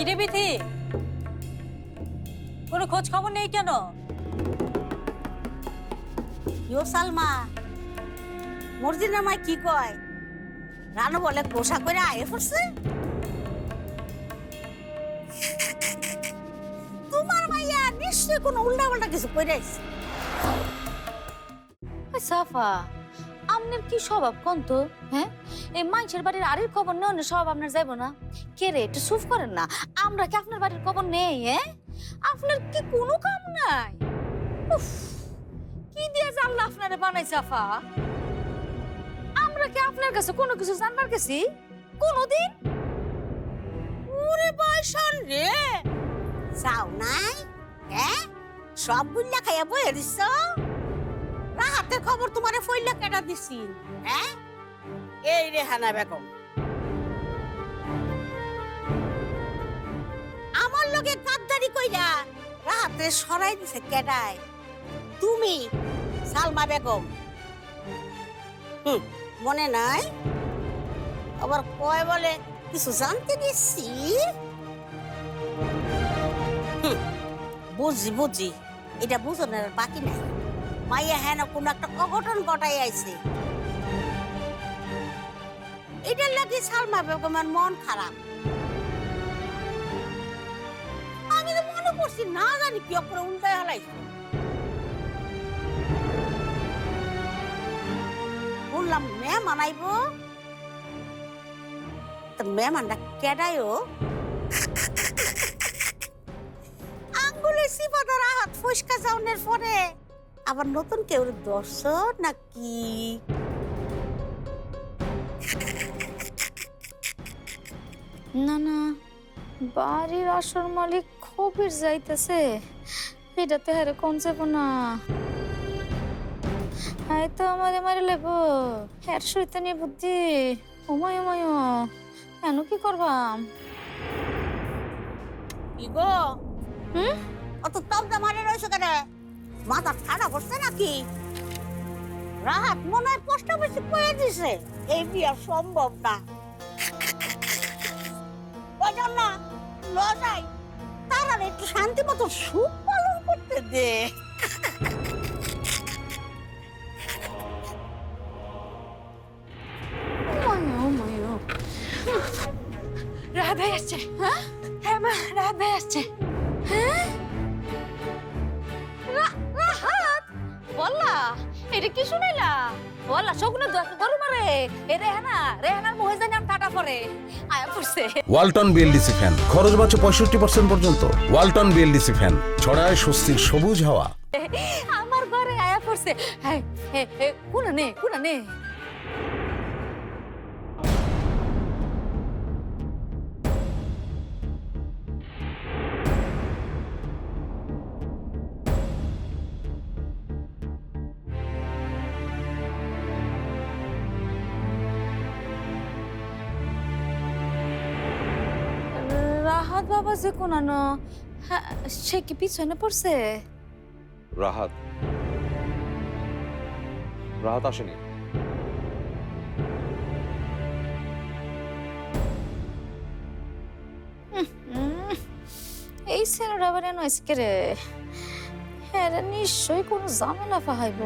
কিরে বিথি কোনো খোঁজ খবর নেই কেন? সালমা মর্জিনা মাই কি কয়? রানু বলে গোসা করে আয়ে পড়ছে। তোমার মাইয়া নিশ্চয় কোনো উল্টা পাল্টা কিছু করে আইছে সাফা আপনার কি স্বভাব কোন তো? হ্যাঁ? এই মানুষের বাড়ির খবর আপনার না। কে রে একটু সুফ করেন না। আমরা কি আপনার বাড়ির খবর নেই হ্যাঁ? আপনার কি কোনো কাম নাই? উফ, কি দিয়ে আপনারে সাফা আমরা কি আপনার কাছে কোনো কিছু জানবার গেছি? কোনোদিন? ওরে বয়সন রে! চাও নাই? হ্যাঁ? সব গুল্লা খাইয়া বয়ে দিছ? খবর তোমারে ফইলা কেটা দিছি? হ্যাঁ? এই রে হানা বেগম। আমার লগে গাদ্দারি কইরা রাতে সরাই দিছে কেডায়? তুমি সালমা বেগম। হুম মনে নাই? আবার কয় বলে কিছু জানতে দিচ্ছি বুঝি বুঝি। এটা বুঝনের আর বাকি নাই। মাইয়া হ্যাঁ না কোনো একটা অঘটন ঘটাই আইছে। এটার লাগে সালমা বেগমের মন খারাপ। আমি তো মনে করছি না জানি কি অপরে উল্টায় হালাইছে। বললাম, ম্যাম আনাইব? তো ম্যাম আন্ডা কেডায়ও আঙ্গুলে সিপাদার হাত ফুসকা যাওনের পরে। আবার নতুন কেউ দর্শ নাকি? না না বাড়ির আসর মালিক খবির যাইতেছে। এটা তো হেরে কোন যাব না? হাই তো আমারে মারি লেব হের শৈতানি বুদ্ধি। ওমায় ওমায় কেন কি করবাম? কি গো? হুম? অত তবদা মারে রয়েছে কেন? মাথা ঠাড়া করছে নাকি? রাহাত মনে হয় পোস্ট অফিসে পয়ে দিছে। এই বিয়া সম্ভব না। ওই জন্য ল যাই তারা একটু শান্তি মতো সুখ পালন করতে দে। রাহাত ভাই আসছে। হ্যাঁ? হ্যাঁ মা রাহাত ভাই আসছে। হ্যাঁ? এটা কি শুনাইলা? বললা শকুনে গরু মারে। এ রেহানা রেহানার মুহে জানি আমি কাটা পরে। আয়া পড়ছে। Walton BLDC fan. খরচ বাঁচে পঁয়ষট্টি পার্সেন্ট পর্যন্ত। Walton BLDC fan. ছড়ায় স্বস্তির সবুজ হাওয়া। আমার ঘরে আয়া পড়ছে। কোনা নে কোনা নে? রাহাত বাবা যে কোনানো হ্যাঁ, সে কি পিছনে পড়ছে? রাহাত। রাহাত আসেনি। এই ছেলেটা আবার রে? হ্যাঁ নিশ্চয়ই কোনো ঝামেলা পাহাইব।